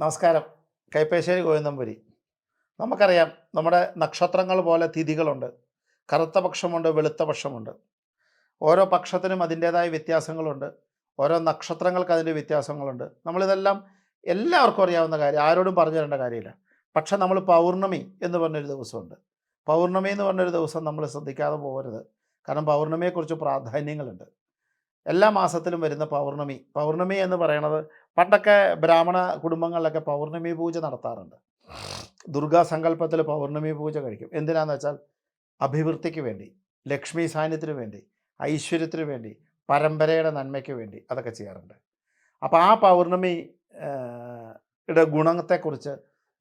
നമസ്കാരം. കൈപ്പേശ്ശേരി ഗോവിന്ദംപുരി നമുക്കറിയാം നമ്മുടെ നക്ഷത്രങ്ങൾ പോലെ തിഥികളുണ്ട്. കറുത്ത പക്ഷമുണ്ട് വെളുത്ത പക്ഷമുണ്ട്. ഓരോ പക്ഷത്തിനും അതിന്റേതായ വ്യത്യാസങ്ങളുണ്ട്. ഓരോ നക്ഷത്രങ്ങൾക്ക് അതിന്റെ വ്യത്യാസങ്ങളുണ്ട്. നമ്മളിതെല്ലാം എല്ലാവർക്കും അറിയാവുന്ന കാര്യം ആരോടും പറഞ്ഞു തരേണ്ട കാര്യമില്ല. പക്ഷെ നമ്മൾ പൗർണമി എന്ന് പറഞ്ഞൊരു ദിവസമുണ്ട്. പൗർണമി എന്ന് പറഞ്ഞൊരു ദിവസം നമ്മൾ ശ്രദ്ധിക്കാതെ പോകരുത്. കാരണം പൗർണമിയെക്കുറിച്ച് പ്രാധാന്യങ്ങളുണ്ട്. എല്ലാ മാസത്തിലും വരുന്ന പൗർണമി. പൗർണമി എന്ന് പറയണത് പണ്ടൊക്കെ ബ്രാഹ്മണ കുടുംബങ്ങളിലൊക്കെ പൗർണമി പൂജ നടത്താറുണ്ട്. ദുർഗാ സങ്കല്പത്തിൽ പൗർണമി പൂജ കഴിക്കും. എന്തിനാന്ന് വെച്ചാൽ അഭിവൃദ്ധിക്ക് വേണ്ടി ലക്ഷ്മി സാന്നിധ്യത്തിന് വേണ്ടി ഐശ്വര്യത്തിന് വേണ്ടി പരമ്പരയുടെ നന്മയ്ക്ക് വേണ്ടി അതൊക്കെ ചെയ്യാറുണ്ട്. അപ്പോൾ ആ പൗർണമി യുടെ ഗുണത്തെക്കുറിച്ച്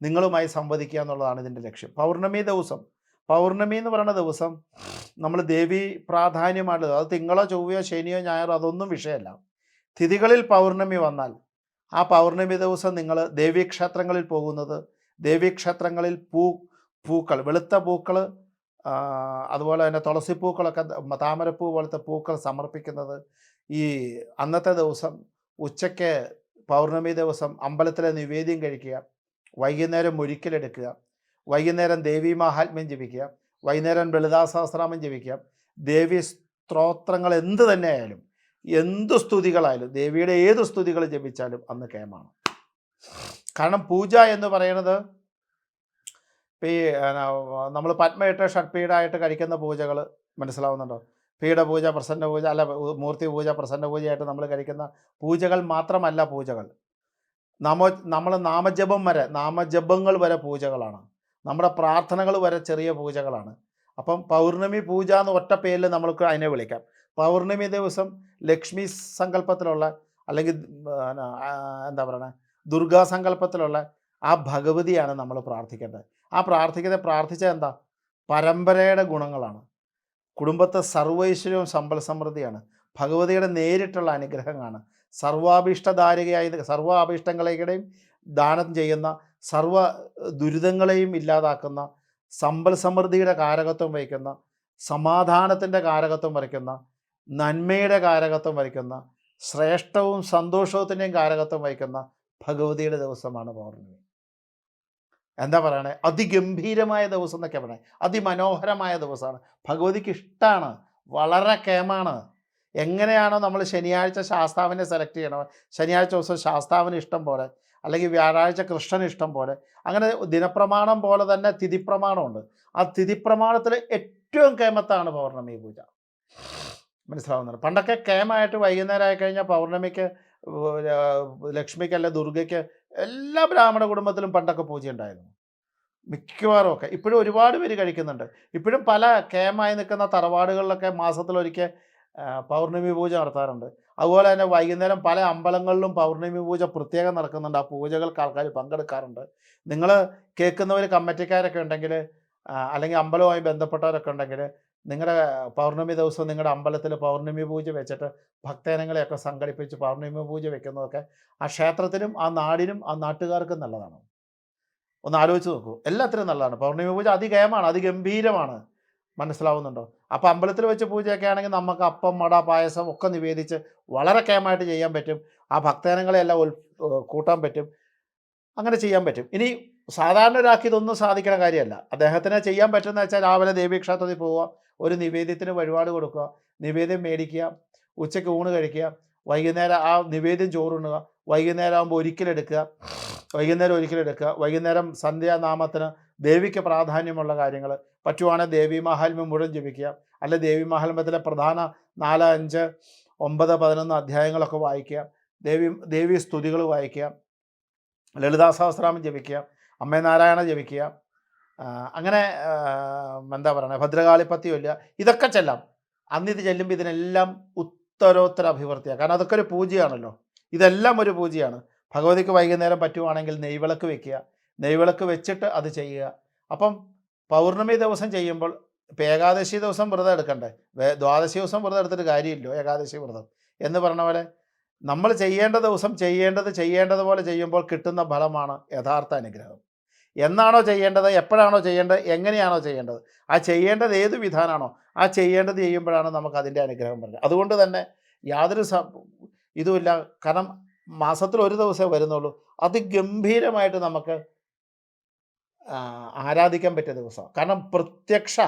നിങ്ങളുമായി സംവദിക്കുക എന്നുള്ളതാണ് ഇതിന്റെ ലക്ഷ്യം. പൗർണമി ദിവസം പൗർണമി എന്ന് പറയുന്ന ദിവസം നമ്മൾ ദേവി പ്രാധാന്യമായിട്ടുള്ളത് അത് തിങ്കളോ ചൊവ്വയോ ശനിയോ ഞായറോ അതൊന്നും വിഷയമല്ല. തിഥികളിൽ പൗർണമി വന്നാൽ ആ പൗർണമി ദിവസം നിങ്ങൾ ദേവീക്ഷേത്രങ്ങളിൽ പോകുന്നത്. ദേവീക്ഷേത്രങ്ങളിൽ പൂ പൂക്കൾ വെളുത്ത പൂക്കൾ അതുപോലെ തന്നെ തുളസിപ്പൂക്കളൊക്കെ പൂക്കളൊക്കെ താമരപ്പൂ പോലത്തെ പൂക്കൾ സമർപ്പിക്കുന്നത്. ഈ അന്നത്തെ ദിവസം ഉച്ചയ്ക്ക് പൗർണമി ദിവസം അമ്പലത്തിലെ നിവേദ്യം കഴിക്കുക. വൈകുന്നേരം ഒരിക്കലെടുക്കുക വൈകുന്നേരം ദേവി മഹാത്മ്യം ജപിക്കുക. വൈകുന്നേരം ലളിതാ സഹസ്രാമം ജപിക്കുക. ദേവി സ്ത്രോത്രങ്ങൾ എന്ത് തന്നെ ആയാലും എന്ത് സ്തുതികളായാലും ദേവിയുടെ ഏത് സ്തുതികൾ ജപിച്ചാലും അന്ന് കേമാണ് കാരണം പൂജ എന്ന് പറയുന്നത് നമ്മൾ പത്മയിട്ട് ഷഡ്പീഠായിട്ട് കഴിക്കുന്ന പൂജകൾ മനസ്സിലാവുന്നുണ്ടോ? പീഠപൂജ പ്രസന്ന പൂജ അല്ല മൂർത്തി പൂജ പ്രസന്ന പൂജയായിട്ട് നമ്മൾ കഴിക്കുന്ന പൂജകൾ മാത്രമല്ല പൂജകൾ. നമോ നമ്മൾ നാമജപം വരെ നാമജപങ്ങൾ വരെ പൂജകളാണ്. നമ്മുടെ പ്രാർത്ഥനകൾ വരെ ചെറിയ പൂജകളാണ്. അപ്പം പൗർണമി പൂജ എന്ന് ഒറ്റ പേരിൽ നമ്മൾക്ക് അതിനെ വിളിക്കാം. പൗർണമി ദിവസം ലക്ഷ്മി സങ്കല്പത്തിലുള്ള അല്ലെങ്കിൽ എന്താ പറയുക ദുർഗാ സങ്കല്പത്തിലുള്ള ആ ഭഗവതിയാണ് നമ്മൾ പ്രാർത്ഥിക്കേണ്ടത്. ആ പ്രാർത്ഥിക്കുന്നത് പ്രാർത്ഥിച്ച എന്താ? പരമ്പരയുടെ ഗുണങ്ങളാണ്. കുടുംബത്തെ സർവൈശ്വര്യവും സമ്പൽ സമൃദ്ധിയാണ്. ഭഗവതിയുടെ നേരിട്ടുള്ള അനുഗ്രഹമാണ് സർവാഭീഷ്ടധാരികയായി സർവാഭീഷ്ടങ്ങളെയും ദാനം ചെയ്യുന്ന സർവ ദുരിതങ്ങളെയും ഇല്ലാതാക്കുന്ന സമ്പൽ സമൃദ്ധിയുടെ കാരകത്വം വഹിക്കുന്ന സമാധാനത്തിന്റെ കാരകത്വം വഹിക്കുന്ന നന്മയുടെ കാരകത്വം വഹിക്കുന്ന ശ്രേഷ്ഠവും സന്തോഷത്തിന്റെയും കാരകത്വം വഹിക്കുന്ന ഭഗവതിയുടെ ദിവസമാണ് പൗർണമി. എന്താ പറയണേ? അതിഗംഭീരമായ ദിവസം എന്നൊക്കെ പറയണേ. അതിമനോഹരമായ ദിവസമാണ്. ഭഗവതിക്ക് ഇഷ്ടമാണ് വളരെ കേമാണ് എങ്ങനെയാണോ നമ്മൾ ശനിയാഴ്ച ശാസ്താവിനെ സെലക്ട് ചെയ്യണം ശനിയാഴ്ച ദിവസം ശാസ്താവിന് ഇഷ്ടം പോലെ അല്ലെങ്കിൽ വ്യാഴാഴ്ച കൃഷ്ണൻ ഇഷ്ടം പോലെ അങ്ങനെ ദിനപ്രമാണം പോലെ തന്നെ തിഥിപ്രമാണമുണ്ട്. ആ തിഥിപ്രമാണത്തിൽ ഏറ്റവും കേമത്താണ് പൗർണമി പൂജ. മനസ്സിലാവുന്നുണ്ട്. പണ്ടൊക്കെ കേമായിട്ട് വൈകുന്നേരം ആയി കഴിഞ്ഞാൽ പൗർണമിക്ക് ലക്ഷ്മിക്ക് അല്ലെ ദുർഗയ്ക്ക് എല്ലാ ബ്രാഹ്മണ കുടുംബത്തിലും പണ്ടൊക്കെ പൂജ ഉണ്ടായിരുന്നു മിക്കവാറും ഒക്കെ. ഇപ്പോഴും ഒരുപാട് പേര് കഴിക്കുന്നുണ്ട്. ഇപ്പോഴും പല കേമായി നിൽക്കുന്ന തറവാടുകളിലൊക്കെ മാസത്തിലൊരിക്കൽ പൗർണമി പൂജ നടത്താറുണ്ട്. അതുപോലെ തന്നെ വൈകുന്നേരം പല അമ്പലങ്ങളിലും പൗർണമി പൂജ പ്രത്യേകം നടക്കുന്നുണ്ട്. ആ പൂജകൾക്ക് ആൾക്കാർ പങ്കെടുക്കാറുണ്ട്. നിങ്ങൾ കേൾക്കുന്നവർ കമ്മിറ്റിക്കാരൊക്കെ ഉണ്ടെങ്കിൽ അല്ലെങ്കിൽ അമ്പലവുമായി ബന്ധപ്പെട്ടവരൊക്കെ ഉണ്ടെങ്കിൽ നിങ്ങളുടെ പൗർണമി ദിവസം നിങ്ങളുടെ അമ്പലത്തിൽ പൗർണമി പൂജ വെച്ചിട്ട് ഭക്തജനങ്ങളെയൊക്കെ സംഘടിപ്പിച്ച് പൗർണമി പൂജ വെക്കുന്നതൊക്കെ ആ ക്ഷേത്രത്തിനും ആ നാടിനും ആ നാട്ടുകാർക്കും നല്ലതാണ്. ഒന്ന് ആലോചിച്ച് നോക്കൂ. എല്ലാത്തിനും നല്ലതാണ്. പൗർണമി പൂജ അതിഗയമാണ് അതിഗംഭീരമാണ്. മനസ്സിലാവുന്നുണ്ടോ? അപ്പോൾ അമ്പലത്തിൽ വെച്ച് പൂജയൊക്കെ ആണെങ്കിൽ നമുക്ക് അപ്പം മട പായസം ഒക്കെ നിവേദിച്ച് വളരെ കേമായിട്ട് ചെയ്യാൻ പറ്റും. ആ ഭക്തജനങ്ങളെല്ലാം കൂട്ടാൻ പറ്റും. അങ്ങനെ ചെയ്യാൻ പറ്റും. ഇനി സാധാരണ ഒരാൾക്ക് ഇതൊന്നും സാധിക്കണ കാര്യമല്ല. അദ്ദേഹത്തിന് ചെയ്യാൻ പറ്റുന്ന വെച്ചാൽ രാവിലെ ദേവീക്ഷേത്രത്തിൽ പോവുക ഒരു നിവേദ്യത്തിന് വഴിപാട് കൊടുക്കുക നിവേദ്യം മേടിക്കുക ഉച്ചയ്ക്ക് ഊണ് കഴിക്കുക വൈകുന്നേരം ആ നിവേദ്യം ചോറുണ്ണുക വൈകുന്നേരം ആകുമ്പോൾ ഒരിക്കലെടുക്കുക വൈകുന്നേരം ഒരിക്കലെടുക്കുക വൈകുന്നേരം സന്ധ്യാനാമത്തിന് ദേവിക്ക് പ്രാധാന്യമുള്ള കാര്യങ്ങൾ പറ്റുവാണെങ്കിൽ ദേവി മഹാത്മ്യം മുഴുവൻ ജപിക്കുക. അല്ലെ ദേവി മഹാത്മ്യത്തിലെ പ്രധാന നാല് അഞ്ച് ഒമ്പത് പതിനൊന്ന് അധ്യായങ്ങളൊക്കെ വായിക്കുക. ദേവി ദേവി സ്തുതികൾ വായിക്കുക. ലളിതാ സഹസ്രാമം ജപിക്കുക. അമ്മേ നാരായണ ജപിക്കുക. അങ്ങനെ എന്താ പറയുക ഭദ്രകാളിപ്പത്തി ഇല്ല. ഇതൊക്കെ ചെല്ലാം. അന്ന് ഇത് ചെല്ലുമ്പോൾ ഇതിനെല്ലാം ഉത്തരോത്തര അഭിവൃദ്ധിയാണ് കാരണം അതൊക്കെ ഒരു പൂജയാണല്ലോ. ഇതെല്ലാം ഒരു പൂജയാണ്. ഭഗവതിക്ക് വൈകുന്നേരം പറ്റുവാണെങ്കിൽ നെയ്വിളക്ക് വെക്കുക. നെയ്വിളക്ക് വെച്ചിട്ട് അത് ചെയ്യുക. അപ്പം പൗർണമി ദിവസം ചെയ്യുമ്പോൾ ഇപ്പം ഏകാദശി ദിവസം വ്രതം എടുക്കണ്ടേ? ദ്വാദശി ദിവസം വ്രതം എടുത്തിട്ട് കാര്യമില്ലോ ഏകാദശി വ്രതം. എന്ന് പറഞ്ഞ പോലെ നമ്മൾ ചെയ്യേണ്ട ദിവസം ചെയ്യേണ്ടത് ചെയ്യേണ്ടതുപോലെ ചെയ്യുമ്പോൾ കിട്ടുന്ന ഫലമാണ് യഥാർത്ഥ അനുഗ്രഹം. എന്നാണോ ചെയ്യേണ്ടത് എപ്പോഴാണോ ചെയ്യേണ്ടത് എങ്ങനെയാണോ ചെയ്യേണ്ടത്? ആ ചെയ്യേണ്ടത് ഏത് വിധാനാണോ ആ ചെയ്യേണ്ടത് ചെയ്യുമ്പോഴാണ് നമുക്ക് അതിന്റെ അനുഗ്രഹം വരുന്നത്. അതുകൊണ്ട് തന്നെ യാതൊരു ഇതുമില്ല. കാരണം മാസത്തിൽ ഒരു ദിവസമേ വരുന്നുള്ളൂ. അതിഗംഭീരമായിട്ട് നമുക്ക് ആരാധിക്കാൻ പറ്റിയ ദിവസമാണ്. കാരണം പ്രത്യക്ഷ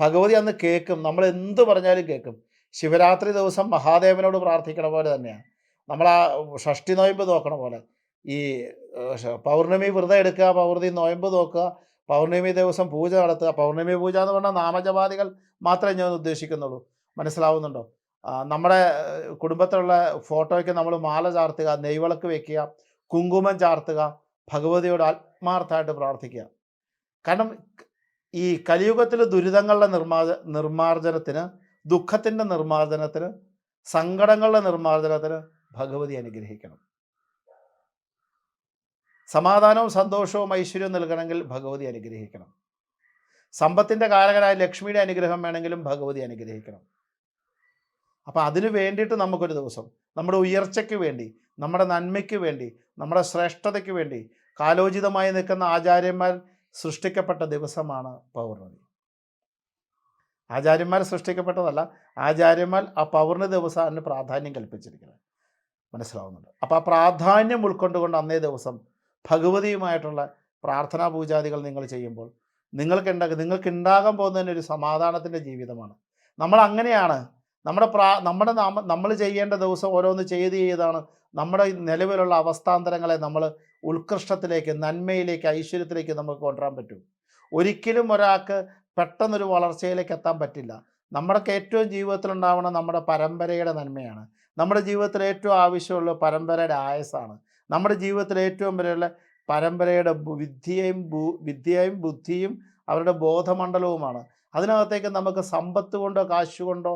ഭഗവതി അന്ന് കേൾക്കും. നമ്മൾ എന്ത് പറഞ്ഞാലും കേൾക്കും. ശിവരാത്രി ദിവസം മഹാദേവനോട് പ്രാർത്ഥിക്കണ പോലെ തന്നെയാണ്. നമ്മൾ ആ ഷഷ്ടി നോയമ്പ് നോക്കണ പോലെ. ഈ പൗർണമി വ്രതം എടുക്കുക പൗർണമി നോയമ്പ് നോക്കുക പൗർണമി ദിവസം പൂജ നടത്തുക. പൗർണമി പൂജ എന്ന് പറഞ്ഞാൽ നാമജപാദികൾ മാത്രമേ ഞാൻ ഉദ്ദേശിക്കുന്നുള്ളൂ. മനസ്സിലാവുന്നുണ്ടോ? നമ്മുടെ കുടുംബത്തിലുള്ള ഫോട്ടോയ്ക്ക് നമ്മൾ മാല ചാർത്തുക നെയ്വിളക്ക് വെക്കുക കുങ്കുമം ചാർത്തുക ഭഗവതിയോട് ആത്മാർത്ഥമായിട്ട് പ്രാർത്ഥിക്കുക. കാരണം ഈ കലിയുഗത്തിൽ ദുരിതങ്ങളുടെ നിർമ്മാർജ നിർമ്മാർജനത്തിന് ദുഃഖത്തിന്റെ നിർമ്മാർജനത്തിന് സങ്കടങ്ങളുടെ നിർമ്മാർജനത്തിന് ഭഗവതി അനുഗ്രഹിക്കണം. സമാധാനവും സന്തോഷവും ഐശ്വര്യവും നൽകണമെങ്കിൽ ഭഗവതി അനുഗ്രഹിക്കണം. സമ്പത്തിന്റെ കാരകനായ ലക്ഷ്മിയുടെ അനുഗ്രഹം വേണമെങ്കിലും ഭഗവതി അനുഗ്രഹിക്കണം. അപ്പം അതിനു വേണ്ടിയിട്ട് നമുക്കൊരു ദിവസം നമ്മുടെ ഉയർച്ചയ്ക്ക് വേണ്ടി നമ്മുടെ നന്മയ്ക്ക് വേണ്ടി നമ്മുടെ ശ്രേഷ്ഠതയ്ക്ക് വേണ്ടി കാലോചിതമായി നിൽക്കുന്ന ആചാര്യന്മാർ സൃഷ്ടിക്കപ്പെട്ട ദിവസമാണ് പൗർണമി. ആചാര്യന്മാർ സൃഷ്ടിക്കപ്പെട്ടതല്ല ആചാര്യന്മാർ ആ പൗർണമി ദിവസം പ്രാധാന്യം കൽപ്പിച്ചിരിക്കുന്നത്. മനസ്സിലാവുന്നുണ്ട്. അപ്പോൾ ആ പ്രാധാന്യം ഉൾക്കൊണ്ടുകൊണ്ട് അന്നേ ദിവസം ഭഗവതിയുമായിട്ടുള്ള പ്രാർത്ഥനാ പൂജാദികൾ നിങ്ങൾ ചെയ്യുമ്പോൾ നിങ്ങൾക്ക് ഉണ്ടാ നിങ്ങൾക്ക് ഉണ്ടാകാൻ പോകുന്നതിന് ഒരു സമാധാനത്തിന്റെ ജീവിതമാണ്. നമ്മൾ അങ്ങനെയാണ്. നമ്മുടെ പ്രാ നമ്മുടെ നാമ നമ്മൾ ചെയ്യേണ്ട ദിവസം ഓരോന്ന് ചെയ്ത് ചെയ്താണ് നമ്മുടെ നിലവിലുള്ള അവസ്ഥാന്തരങ്ങളെ നമ്മൾ ഉത്കൃഷ്ടത്തിലേക്ക് നന്മയിലേക്ക് ഐശ്വര്യത്തിലേക്ക് നമുക്ക് കൊണ്ടുവരാൻ പറ്റും. ഒരിക്കലും ഒരാൾക്ക് പെട്ടെന്നൊരു വളർച്ചയിലേക്ക് എത്താൻ പറ്റില്ല. നമ്മുടെയൊക്കെ ഏറ്റവും ജീവിതത്തിൽ ഉണ്ടാവുന്ന നമ്മുടെ പരമ്പരയുടെ നന്മയാണ്. നമ്മുടെ ജീവിതത്തിൽ ഏറ്റവും ആവശ്യമുള്ള പരമ്പരയുടെ ആയസാണ് നമ്മുടെ ജീവിതത്തിലെ ഏറ്റവും വിലയുള്ള പരമ്പരയുടെ വിദ്യയും വിദ്യയും ബുദ്ധിയും അവരുടെ ബോധമണ്ഡലവുമാണ്. അതിനകത്തേക്ക് നമുക്ക് സമ്പത്ത് കൊണ്ടോ കാശ് കൊണ്ടോ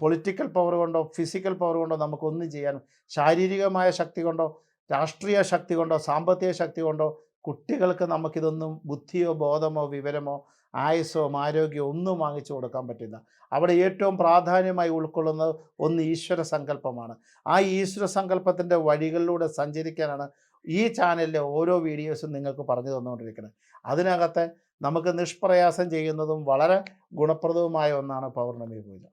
പൊളിറ്റിക്കൽ പവർ കൊണ്ടോ ഫിസിക്കൽ പവർ കൊണ്ടോ നമുക്കൊന്നും ചെയ്യാൻ ശാരീരികമായ ശക്തി കൊണ്ടോ രാഷ്ട്രീയ ശക്തി കൊണ്ടോ സാമ്പത്തിക ശക്തി കൊണ്ടോ കുട്ടികൾക്ക് നമുക്കിതൊന്നും ബുദ്ധിയോ ബോധമോ വിവരമോ ആയുസ്സോ ആരോഗ്യവും ഒന്നും വാങ്ങിച്ചു കൊടുക്കാൻ പറ്റില്ല. അവിടെ ഏറ്റവും പ്രാധാന്യമായി ഉൾക്കൊള്ളുന്നത് ഒന്ന് ഈശ്വര സങ്കല്പമാണ്. ആ ഈശ്വര സങ്കല്പത്തിന്റെ വഴികളിലൂടെ സഞ്ചരിക്കാനാണ് ഈ ചാനലിലെ ഓരോ വീഡിയോസും നിങ്ങൾക്ക് പറഞ്ഞു തന്നുകൊണ്ടിരിക്കുന്നത്. അതിനകത്തെ നമുക്ക് നിഷ്പ്രയാസം ചെയ്യുന്നതും വളരെ ഗുണപ്രദവുമായ ഒന്നാണ് പൗർണമി പൂജ.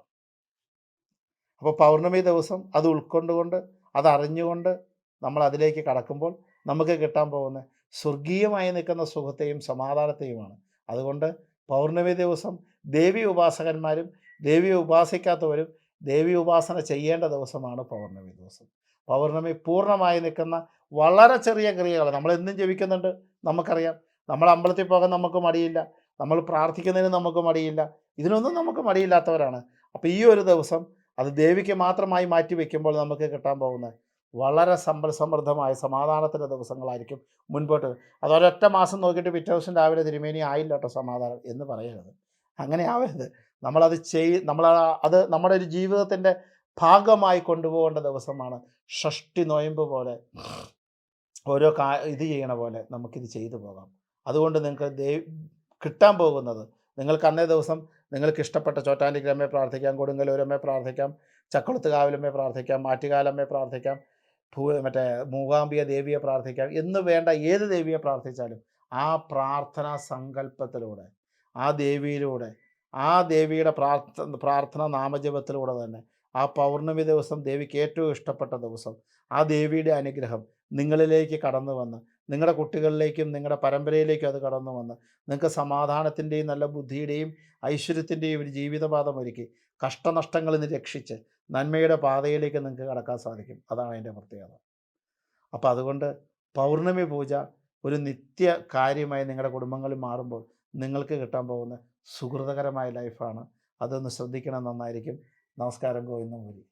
അപ്പോൾ പൗർണമി ദിവസം അത് ഉൾക്കൊണ്ടുകൊണ്ട് അത് അറിഞ്ഞുകൊണ്ട് നമ്മൾ അതിലേക്ക് കടക്കുമ്പോൾ നമുക്ക് കിട്ടാൻ പോകുന്ന സ്വർഗീയമായി നിൽക്കുന്ന സുഖത്തെയും സമാധാനത്തെയുമാണ്. അതുകൊണ്ട് പൗർണമി ദിവസം ദേവി ഉപാസകന്മാരും ദേവി ഉപാസിക്കാത്തവരും ദേവി ഉപാസന ചെയ്യേണ്ട ദിവസമാണ് പൗർണമി ദിവസം. പൗർണമി പൂർണമായി നിൽക്കുന്ന വളരെ ചെറിയ ക്രിയകൾ നമ്മൾ എന്നും ജപിക്കുന്നുണ്ട് നമുക്കറിയാം. നമ്മൾ അമ്പലത്തിൽ പോകാൻ നമുക്ക് മടിയില്ല. നമ്മൾ പ്രാർത്ഥിക്കുന്നതിന് നമുക്ക് മടിയില്ല. ഇതിനൊന്നും നമുക്ക് മടിയില്ലാത്തവരാണ്. അപ്പോൾ ഈ ഒരു ദിവസം അത് ദേവിക്ക് മാത്രമായി മാറ്റി വയ്ക്കുമ്പോൾ നമുക്ക് കിട്ടാൻ പോകുന്ന വളരെ സമ്പൽ സമൃദ്ധമായ സമാധാനത്തിന്റെ ദിവസങ്ങളായിരിക്കും മുൻപോട്ട്. അത് മാസം നോക്കിയിട്ട് പിറ്റേ ദിവസം രാവിലെ തിരുമേനി ആയില്ല കേട്ടോ സമാധാനം എന്ന് പറയരുത്. അങ്ങനെ ആവരുത്. നമ്മളത് ചെയ് നമ്മൾ അത് നമ്മുടെ ഒരു ജീവിതത്തിന്റെ ഭാഗമായി കൊണ്ടുപോകേണ്ട ദിവസമാണ്. ഷഷ്ടി നോയമ്പ് പോലെ ഓരോ കാ ഇത് ചെയ്യണ പോലെ നമുക്കിത് ചെയ്തു പോകാം. അതുകൊണ്ട് നിങ്ങൾക്ക് ദൈ കിട്ടാൻ പോകുന്നത് നിങ്ങൾക്ക് അന്നേ ദിവസം നിങ്ങൾക്ക് ഇഷ്ടപ്പെട്ട ചോറ്റാനിക്കലമ്മയെ പ്രാർത്ഥിക്കാം കൊടുങ്കലൂരമ്മയെ പ്രാർത്ഥിക്കാം ചക്കുളത്ത് കാവിലമ്മയെ പ്രാർത്ഥിക്കാം മാറ്റുകാലമ്മയെ പ്രാർത്ഥിക്കാം ഭൂ മറ്റേ മൂകാംബിക ദേവിയെ പ്രാർത്ഥിക്കാം എന്ന് വേണ്ട ഏത് ദേവിയെ പ്രാർത്ഥിച്ചാലും ആ പ്രാർത്ഥനാ സങ്കല്പത്തിലൂടെ ആ ദേവിയിലൂടെ ആ ദേവിയുടെ പ്രാർത്ഥ പ്രാർത്ഥന നാമജപത്തിലൂടെ തന്നെ ആ പൗർണമി ദിവസം ദേവിക്ക് ഏറ്റവും ഇഷ്ടപ്പെട്ട ദിവസം ആ ദേവിയുടെ അനുഗ്രഹം നിങ്ങളിലേക്ക് കടന്നു വന്ന് നിങ്ങളുടെ കുട്ടികളിലേക്കും നിങ്ങളുടെ പരമ്പരയിലേക്കും അത് കടന്നു വന്ന് നിങ്ങൾക്ക് സമാധാനത്തിന്റെയും നല്ല ബുദ്ധിയുടെയും ഐശ്വര്യത്തിന്റെയും ഒരു ജീവിതപാതം ഒരുക്കി കഷ്ടനഷ്ടങ്ങളിൽ നിന്ന് രക്ഷിച്ച് നന്മയുടെ പാതയിലേക്ക് നിങ്ങൾക്ക് കടക്കാൻ സാധിക്കും. അതാണ് അതിന്റെ പ്രത്യേകത. അപ്പോൾ അതുകൊണ്ട് പൗർണമി പൂജ ഒരു നിത്യ കാര്യമായി നിങ്ങളുടെ കുടുംബങ്ങളിൽ മാറുമ്പോൾ നിങ്ങൾക്ക് കിട്ടാൻ പോകുന്ന സുഹൃതകരമായ ലൈഫാണ്. അതൊന്ന് ശ്രദ്ധിക്കണം നന്നായിരിക്കും. നമസ്കാരം ഗോവിന്ദ മൂരി